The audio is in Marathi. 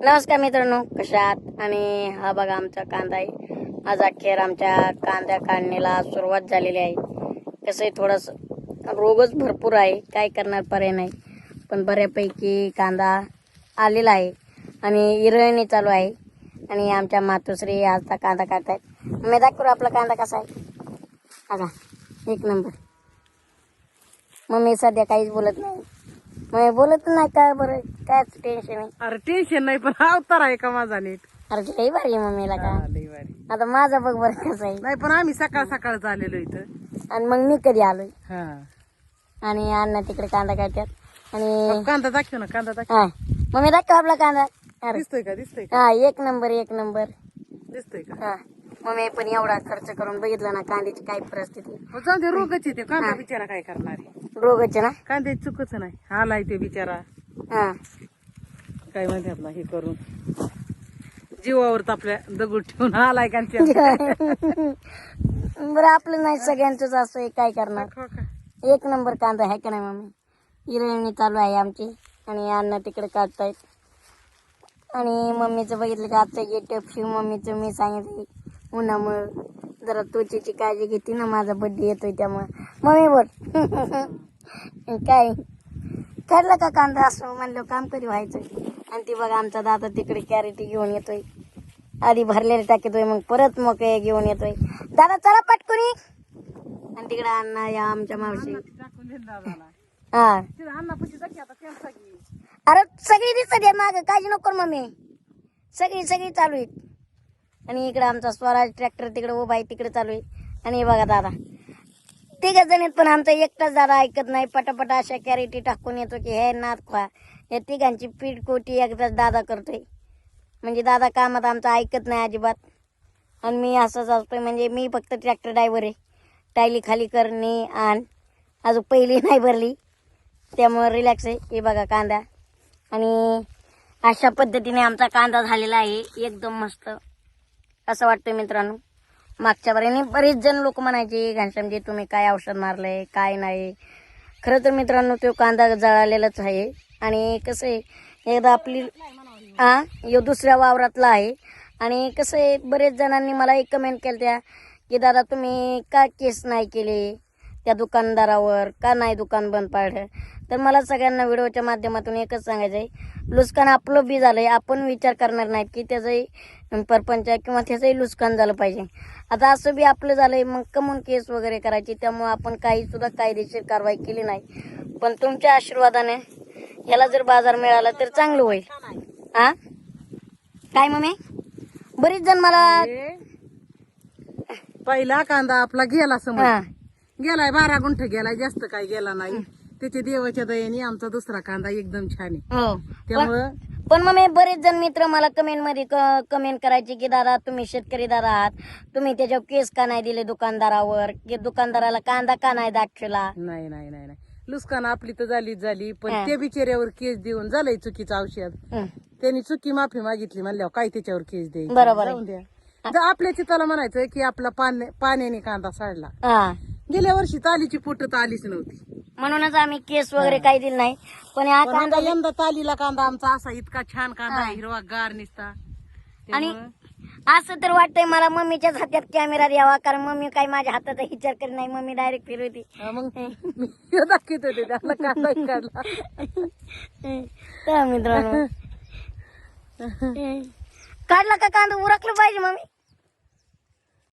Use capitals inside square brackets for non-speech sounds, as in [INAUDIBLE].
नमस्कार मित्रांनो कशा आहात? आणि हा बघा आमचा कांदा आहे. आज अखेर आमच्या कांदा काढणीला सुरुवात झालेली आहे. कसं आहे थोडंसं रोगच भरपूर आहे. काय करणार पर्याय नाही. पण बऱ्यापैकी कांदा आलेला आहे आणि इरळणी चालू आहे. आणि आमच्या मातोश्री आजचा कांदा काढत आहेत मी दाखवू आपला कांदा कसा आहे. आता एक नंबर. मम्मी सध्या काहीच बोलत नाही. मग बोलत नाही काय बरं? काय टेन्शन आहे? अरे टेन्शन नाही पण अवतार आहे का माझा नीट? अरे लई भारी आहे मम्मीला का? हा, भारी. आता माझं बघ बरं कसं आहे. नाही पण आम्ही सकाळ सकाळच आलेलो इथं. आणि मग मी कधी आलोय? हा. आणि अण्णा तिकडे कांदा काढतात. आणि कांदा दाखव ना कांदा दाखव. हा. मम्मी दाखव आपला कांदा. अरे. दिसतोय का? दिसतोय का? हा एक नंबर एक नंबर. दिसतोय का? हा. मम्मी पण एवढा खर्च करून बघितला ना कांद्याची काय परिस्थिती. हो, जाऊ दे रोगच येते कांदा बिचारा काय करणार आहे? रोगाचे ना? कांदे चुकच नाही. आलाय ते बिचारा. हा. काय म्हणतात ना हे करून. जीवावर आपल्या दगड ठेवून आलाय का बरं आपलं नाही सगळ्यांचंच असं आहे. काय करणार? का? एक नंबर कांदा आहे का नाही मम्मी? हिरोईनी चालू आहे आमची. आणि अण्णा तिकडे काढतायत. आणि मम्मीचं बघितलं का आजचं गेटअप शिव मम्मीचं मी सांगितलं. उन्हामुळं जरा त्वचेची काळजी घेते ना माझा बड्डे येतोय त्यामुळं. मम्मी बोल. [LAUGHS] काय? काढला का कांदा असं? म्हणलं काम कधी व्हायचं आणि ती बघा आमचा दादा तिकडे कॅरेटी घेऊन येतोय. आधी भरलेले टाकतोय मग परत मग घेऊन येतोय. दादा चला पटकुनी. आणि तिकडे अण्णा या आमच्या मावशी. [LAUGHS] हा. अरे सगळी दिसत आहे माग. काळजी नको करू मम्मी. सगळी सगळी चालू आहेत. आणि इकडे आमचा स्वराज ट्रॅक्टर तिकडे उभा आहे तिकडे चालू आहे. आणि हे बघा दादा. तिघ जण आहेत पण आमचा एकटाच दादा ऐकत नाही. पटापटा अशा कॅरेटी टाकून येतो की हे नाद खा. या तिघांची पीठ कोटी एकदाच दादा करतोय. म्हणजे दादा कामात आमचं ऐकत नाही अजिबात. आणि मी असंच असतोय म्हणजे मी फक्त ट्रॅक्टर ड्रायव्हर आहे. टायली खाली करणे आण. अजून पहिली [LAUGHS] नाही भरली. त्यामुळे रिलॅक्स आहे. हे बघा कांदा. आणि अशा पद्धतीने आमचा कांदा झालेला आहे. एकदम मस्त. असं वाटतं मित्रांनो. मागच्या बऱ्याने बरेच जण लोक म्हणायचे घनश्यामजी तुम्ही काय औषध मारलंय? काय नाही? खरं तर मित्रांनो तो कांदा जळालेलाच आहे. आणि कसं आहे एकदा आपली हा यो दुसऱ्या वावरातला आहे. आणि कसं आहे बरेच जणांनी मला एक कमेंट केलं त्या की दादा तुम्ही का केस नाही केले? त्या दुकानदारावर का नाही दुकान बंद पाडलं? तर मला सगळ्यांना व्हिडिओच्या माध्यमातून एकच सांगायचं आहे लुस्कान आपलं बी झालंय आपण विचार करणार नाहीत की त्याचंही परपंच किंवा त्याचंही लुस्कान झालं पाहिजे. आता असं बी आपलं झालंय मग कमून केस वगैरे करायची त्यामुळे आपण काही सुद्धा कायदेशीर कारवाई केली नाही. पण तुमच्या आशीर्वादाने याला जर बाजार मिळाला तर चांगलं होईल. हा काय मम्मी? बरीच जण मला पहिला कांदा आपला गेला समज गेलाय बारा गुंठ गेलाय जास्त काय गेला नाही. त्याच्या देवाच्या दयेने आमचा दुसरा कांदा एकदम छान आहे. हो. त्यामुळं पण मग मी बरेच जण मित्र मला कमेंटमध्ये कमेंट करायचे की दादा तुम्ही शेतकरी दादा आहात. तुम्ही त्याच्यावर केस का नाही दिले दुकानदारावर? की दुकानदाराला कांदा का नाही दाखवला? नाही नाही नाही नाही. लुस्कान आपली तर झालीच झाली पण हा. त्या बिचाऱ्यावर केस देऊन झालंय चुकीचं औषध. हं. त्यांनी चुकी माफी मागितली म्हणल्यावर काय त्याच्यावर केस द्यायची? बरोबर आहे. जाऊन द्या. तर आपल्या चिताला म्हणायचं की आपला पाण्या- पाण्याने कांदा साडला हा. गेल्या वर्षी तालीची पोट तर आलीच नव्हती. म्हणूनच आम्ही केस वगैरे काही दिलं नाही. पण हा पण कांदा यंदा तालीला कांदा आमचा असा इतका छान कांदा आहे हिरवा गार निसता. आणि असं तर वाटतंय मला मम्मीच्याच हातात कॅमेरा द्यावा कारण मम्मी काही माझ्या हातात विचार करत नाही. मम्मी डायरेक्ट फिरवती. मग मी दाखवत होते त्याला कांदा काढला तर मित्रांनो. [LAUGHS] काढला का कांदा? उरकलं पाहिजे मम्मी.